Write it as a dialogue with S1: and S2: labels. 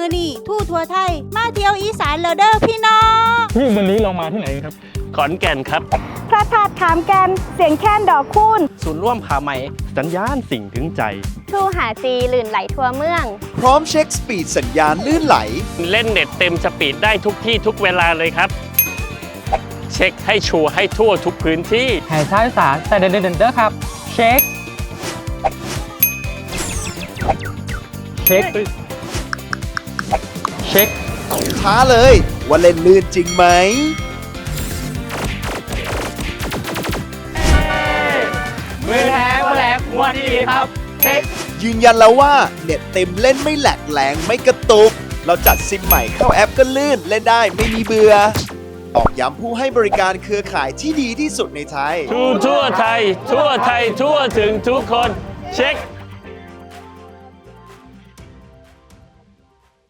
S1: มือนี่ทู่ทัวไทย มาเที่ยวอีสานแล้วเด้อพี่น้อง
S2: พี่วันนี้เรามาที่ไหนครับ
S3: ขอนแก่นครับ
S4: พระธาตุขามแกนเสียงแค้นดอกคูณ
S3: ศูนย์ร่วมผาไหม
S2: สัญญาณสิ่งถึงใจ
S4: ทูหาซีลื่นไหลทั่วเมือง
S5: พร้อมเช็คสปีดสัญญาณลื่นไหล
S3: เล่นเน็ตเต็มสปีดได้ทุกที่ทุกเวลาเลยครับ เช็คให้ชัวร์ให้ทั่วทุกพื้นที่
S6: หายท้ายสารแต่เดินเดินเด้อครับ เช็ค เช็ค เช็ค
S5: ท้าเลย ว่าเล่นลื่นจริงไหม
S6: มือแท้มาแหลกวันดีครับเช็ค
S5: ยืนยันแล้วว่าเน็ตเต็มเล่นไม่แหลกแรงไม่กระตุก เราจัดซิมใหม่เข้าแอปก็ลื่นเล่นได้ไม่มีเบื่อออกย้ำผู้ให้บริการเครือข่ายที่ดีที่สุดในไทย
S3: ทั่วทั่วไทย ทั่วไทยทั่วถึงทุกคน เช็ค